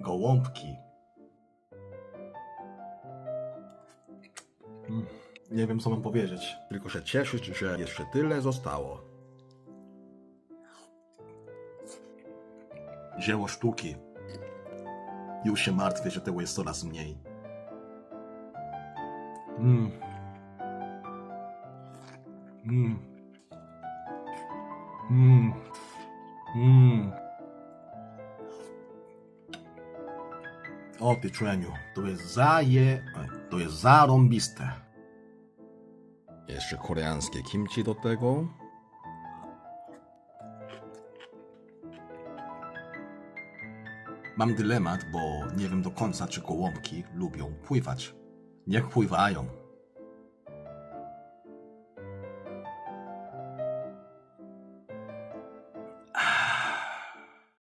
Gołąbki. Mm, Nie wiem, co mam powiedzieć. Tylko się cieszyć, że jeszcze tyle zostało. Dzieło sztuki. Już się martwię, że tego jest coraz mniej. Mm. Mm. Mm. Mm. O to jest zaje... To jest zarąbiste. Jeszcze koreańskie kimchi do tego. Mam dylemat, bo nie wiem do końca, czy gołąbki lubią pływać. Niech pływają.